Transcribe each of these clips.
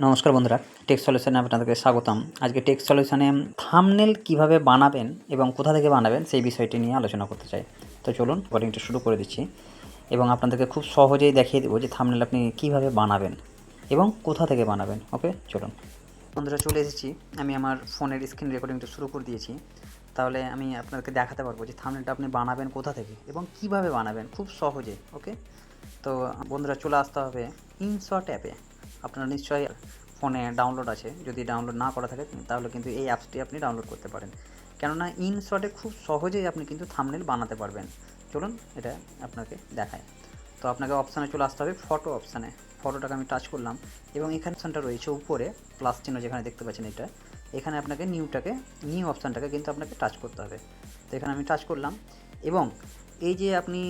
নমস্কার বন্ধুরা টেক সলিউশনে আপনাদেরকে স্বাগতম। আজকে টেক সলিউশনে থামনেল কীভাবে বানাবেন এবং কোথা থেকে বানাবেন সেই বিষয়টি নিয়ে আলোচনা করতে চাই। তো চলুন রেকর্ডিংটা শুরু করে দিচ্ছি এবং আপনাদেরকে খুব সহজেই দেখিয়ে দেবো যে থামনেল আপনি কীভাবে বানাবেন এবং কোথা থেকে বানাবেন। ওকে চলুন। বন্ধুরা, চলে এসেছি। আমি আমার ফোনের স্ক্রিন রেকর্ডিংটা শুরু করে দিয়েছি। তাহলে আমি আপনাদেরকে দেখাতে পারব যে থামনেলটা আপনি বানাবেন কোথা থেকে এবং কীভাবে বানাবেন। খুব সহজে। ওকে তো বন্ধুরা, চলে আসতে হবে ইনশট অ্যাপে আপনার নিশ্চয়ই ফোনে ডাউনলোড আছে। যদি ডাউনলোড না করা থাকে, তাহলে কিন্তু এই অ্যাপসটি আপনি ডাউনলোড করতে পারেন। কেননা ইনশটে খুব সহজেই আপনি কিন্তু থামনেল বানাতে পারবেন। চলুন, এটা আপনাকে দেখায়। তো আপনাকে অপশানে চলে আসতে হবে ফটো অপশানে ফটোটাকে আমি টাচ করলাম এবং এখানে অপশানটা রয়েছে উপরে প্লাস চিহ্ন যেখানে দেখতে পাচ্ছেন এটা। এখানে আপনাকে নিউটাকে নিউ অপশানটাকে কিন্তু আপনাকে টাচ করতে হবে। তো এখানে আমি টাচ করলাম এবং এই যে আপনি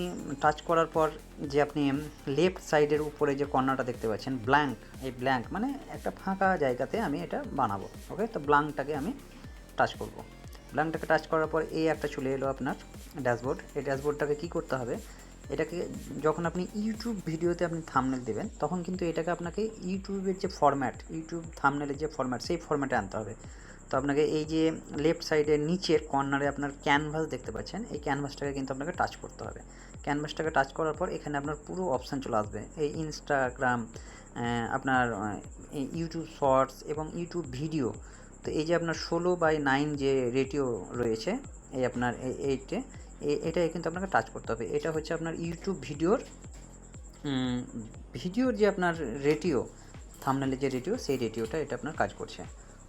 টাচ করার পর যে আপনি লেফট সাইডের উপরে যে কর্নারটা দেখতে পাচ্ছেন ব্ল্যাঙ্ক এই ব্ল্যাঙ্ক মানে একটা ফাঁকা জায়গাতে আমি এটা বানাবো ওকে তো ব্ল্যাঙ্কটাকে আমি টাচ করব। ব্ল্যাঙ্কটাকে টাচ করার পর এই একটা চলে এলো আপনার ড্যাশবোর্ড এই ড্যাশবোর্ডটাকে কী করতে হবে? এটাকে যখন আপনি ইউটিউব ভিডিওতে আপনি থামনেল দেবেন, তখন কিন্তু এটাকে আপনাকে ইউটিউবের যে ফরম্যাট ইউটিউব থামনেলের যে ফরম্যাট সেই ফরম্যাটে আনতে হবে। তো আপনাকে এই যে লেফট সাইডের নিচের কর্নারে আপনার ক্যানভাস দেখতে পাচ্ছেন, এই ক্যানভাসটাকে কিন্তু আপনাকে টাচ করতে হবে। ক্যানভাসটাকে টাচ করার পর এখানে আপনার পুরো অপশান চলে আসবে। এই ইনস্টাগ্রাম আপনার ইউটিউব শর্টস এবং ইউটিউব ভিডিও তো এই যে আপনার ষোলো বাই নাইন যে রেটিও রয়েছে, এই আপনার এই এইটে এটাই কিন্তু আপনাকে টাচ করতে হবে। এটা হচ্ছে আপনার ইউটিউব ভিডিওর ভিডিওর যে আপনার রেটিও থামনেলের যে রেডিও সেই রেডিওটা এটা আপনার কাজ করছে।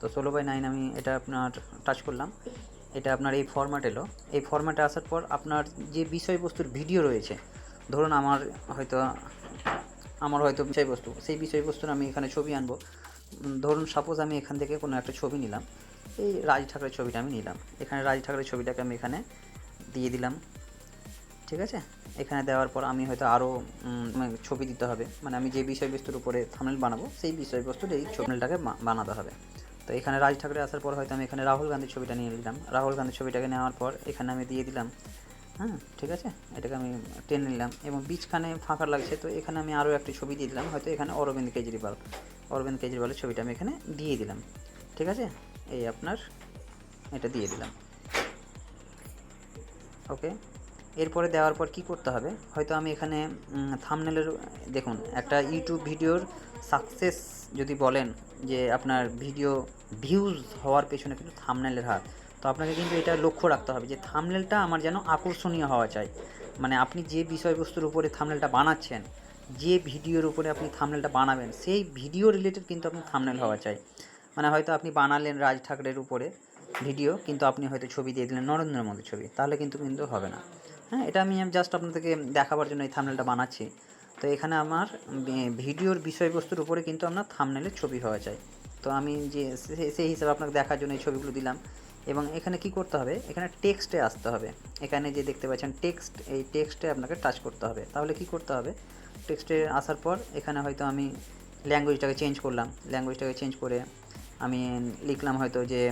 তো ষোলো বাই নাইন আমি এটা আপনার টাচ করলাম। এটা আপনার এই ফরম্যাট এলো। এই ফরম্যাটে আসার পর আপনার যে বিষয়বস্তুর ভিডিও রয়েছে, ধরুন আমার হয়তো আমার হয়তো বিষয়বস্তু, সেই বিষয়বস্তুর আমি এখানে ছবি আনব। ধরুন সাপোজ আমি এখান থেকে কোনো একটা ছবি নিলাম। এই রাজ ঠাকুরের ছবিটা আমি নিলাম। এখানে রাজ ঠাকুরের ছবিটাকে আমি এখানে দিয়ে দিলাম। ঠিক আছে? এখানে দেওয়ার পর আমি হয়তো আরও ছবি দিতে হবে। মানে আমি যে বিষয়বস্তুর উপরে থামনেল বানাবো, সেই বিষয়বস্তুর এই ছবিটাকে বানাতে হবে। তো এখানে রাজ ঠাকুরে আসার পর হয়তো আমি এখানে রাহুল গান্ধীর ছবিটা নিয়ে নিলাম। রাহুল গান্ধীর ছবিটাকে নেওয়ার পর এখানে আমি দিয়ে দিলাম। হ্যাঁ ঠিক আছে? এটাকে আমি টেনে নিলাম এবং বীজখানে ফাঁকা লাগছে, তো এখানে আমি আরও একটি ছবি দিয়ে দিলাম। হয়তো এখানে অরবিন্দ কেজরিওয়াল, অরবিন্দ কেজরিওয়ালের ছবিটা আমি এখানে দিয়ে দিলাম। ঠিক আছে? এই আপনার এটা দিয়ে দিলাম। ওকে? এরপরে দেওয়ার পর কি করতে হবে? হয়তো আমি এখানে থামনেলের দেখুন, একটা ইউটিউব ভিডিওর সাকসেস যদি বলেন যে আপনার ভিডিও ভিউজ হওয়ার পেছনে কিন্তু থামনেলের হাত। তো আপনাকে কিন্তু এটা লক্ষ্য রাখতে হবে যে থামনেলটা আমার যেন আকর্ষণীয় হওয়া চাই। মানে আপনি যে বিষয়বস্তুর উপরে থামনেলটা বানাচ্ছেন, যে ভিডিওর উপরে আপনি থামনেলটা বানাবেন, সেই ভিডিও রিলেটেড কিন্তু আপনি থামনেল হওয়া চাই। মানে হয়তো আপনি বানালেন রাজ ঠাকরের উপরে ভিডিও কিন্তু আপনি হয়তো ছবি দিয়ে দিলেন নরেন্দ্র মোদীর ছবি। তাহলে কিন্তু কিন্তু হবে না। হ্যাঁ এটা আমি জাস্ট আপনাদেরকে দেখাবার জন্য এই থামনেলটা বানাচ্ছি। তো এখানে আমার ভিডিওর বিষয়বস্তুর উপরে কিন্তু আপনার থামনেলের ছবি হওয়া চাই। তো আমি যে সেই হিসাবে আপনাকে দেখার জন্য এই ছবিগুলো দিলাম। এবং এখানে কি করতে হবে? এখানে টেক্সটে আসতে হবে। এখানে যে দেখতে পাচ্ছেন টেক্সট এই টেক্সটে আপনাকে টাচ করতে হবে। তাহলে কি করতে হবে? টেক্সটে আসার পর এখানে হয়তো আমি ল্যাঙ্গুয়েজটাকে চেঞ্জ করলাম। ল্যাঙ্গুয়েজটাকে চেঞ্জ করে আমি লিখলাম হয়তো যে,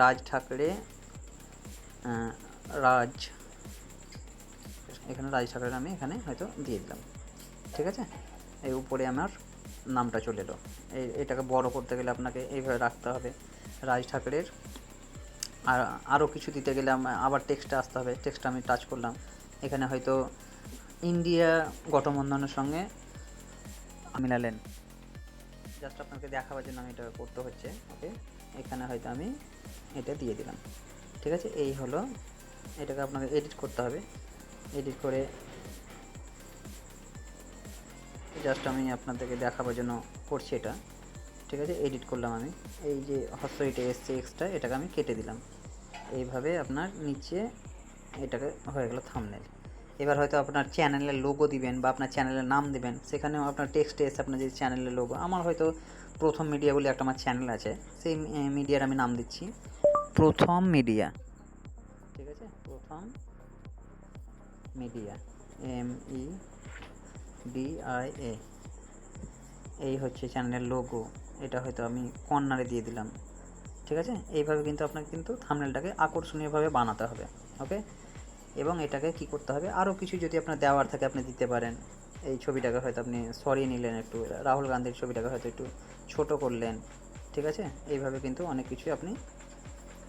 রাজ ঠাকরে রাজ, এখানে রাজ ঠাকুরের আমি এখানে হয়তো দিয়ে দিলাম। ঠিক আছে? এই উপরে আমার নামটা চলে এলো। এই, এটাকে বড় করতে গেলে আপনাকে এইভাবে রাখতে হবে। রাজ ঠাকুরের। আর আরও কিছু দিতে গেলে আবার টেক্সটটা আসতে হবে। টেক্সটটা আমি টাচ করলাম। এখানে হয়তো ইন্ডিয়া গঠবন্ধনের সঙ্গে মিলালেন জাস্ট আপনাকে দেখাবার জন্য আমি এটা করতে হচ্ছে। ওকে এখানে হয়তো আমি এটা দিয়ে দিলাম। ঠিক আছে? এই হলো, এটাকে আপনাকে এডিট করতে হবে। এডিট করে জাস্ট আমি আপনাদেরকে দেখাবার জন্য করছি এটা। ঠিক আছে? এডিট করলাম আমি। এই যে হস্ত এটা এসছে এক্সট্রা এটাকে আমি কেটে দিলাম। এইভাবে আপনার নিচে এটাকে হয়ে গেল থামনেল এবার হয়তো আপনার চ্যানেলের লোগো দিবেন বা আপনার চ্যানেলের নাম দেবেন। সেখানেও আপনার টেক্সটে এসে আপনার যে চ্যানেলের লোগো আমার হয়তো প্রথম মিডিয়া বলে একটা আমার চ্যানেল আছে। সেই মিডিয়ার আমি নাম দিচ্ছি। প্রথম মিডিয়া ঠিক আছে? প্রথম media M E D I A এই হচ্ছে চ্যানেলের লোগো এটা হয়তো আমি কর্নারে দিয়ে দিলাম। ঠিক আছে? এইভাবে কিন্তু আপনাকে কিন্তু থামনেলটাকে আকর্ষণীয়ভাবে বানাতে হবে। ওকে এবং এটাকে কি করতে হবে? আরও কিছু যদি আপনার দেওয়ার থাকে আপনি দিতে পারেন। এই ছবিটাকে হয়তো আপনি সরিয়ে নিলেন একটু। রাহুল গান্ধীর ছবিটাকে হয়তো একটু ছোট করলেন। ঠিক আছে? এইভাবে কিন্তু অনেক কিছুই আপনি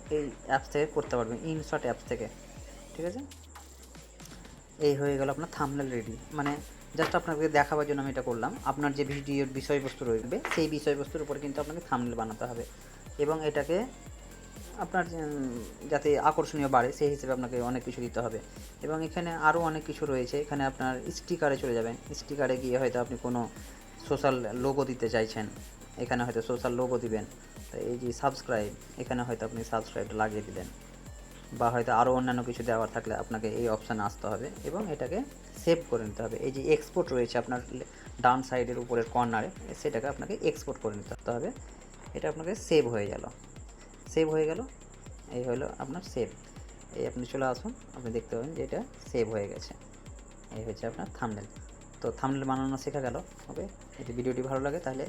এই অ্যাপস থেকে করতে পারবেন। ইনশট অ্যাপস থেকে। ঠিক আছে? এই হয়ে গেল আপনার থামনেল রেডি মানে জাস্ট আপনাকে দেখাবার জন্য আমি এটা করলাম। আপনার যে ভিডিওর বিষয়বস্তু রয়েছে, সেই বিষয়বস্তুর উপর কিন্তু আপনাকে থামনেল বানাতে হবে। এবং এটাকে আপনার যাতে আকর্ষণীয় বাড়ে, সেই হিসেবে আপনাকে অনেক কিছু দিতে হবে। এবং এখানে আরও অনেক কিছু রয়েছে। এখানে আপনার স্টিকারে চলে যাবেন। স্টিকারে গিয়ে হয়তো আপনি কোনো সোশ্যাল লোগো দিতে চাইছেন। এখানে হয়তো সোশ্যাল লোগো দিবেন। তো এই যে সাবস্ক্রাইব এখানে হয়তো আপনি সাবস্ক্রাইবটা লাগিয়ে দিলেন বা হয়তো আরও অন্যান্য কিছু দেওয়ার থাকলে আপনাকে এই অপশানে আসতে হবে এবং এটাকে সেভ করে নিতে হবে। এই যে এক্সপোর্ট রয়েছে আপনার ডান সাইডের উপরের কর্নারে সেটাকে আপনাকে এক্সপোর্ট করে নিতে হবে। এটা আপনাকে সেভ হয়ে গেল। সেভ হয়ে গেল, এই হলো আপনার সেভ এই আপনি চলে আসুন, আপনি দেখতে পাবেন যে এটা সেভ হয়ে গেছে। এই হচ্ছে আপনার থামনেল তো থামনেল বানানো শেখা গেল, ওকে? যদি ভিডিওটি ভালো লাগে তাহলে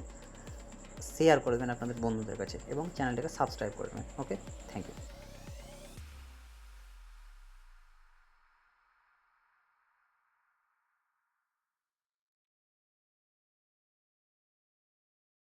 শেয়ার করে দেবেন আপনাদের বন্ধুদের কাছে এবং চ্যানেলটাকে সাবস্ক্রাইব করে দেবেন, ওকে? Thank you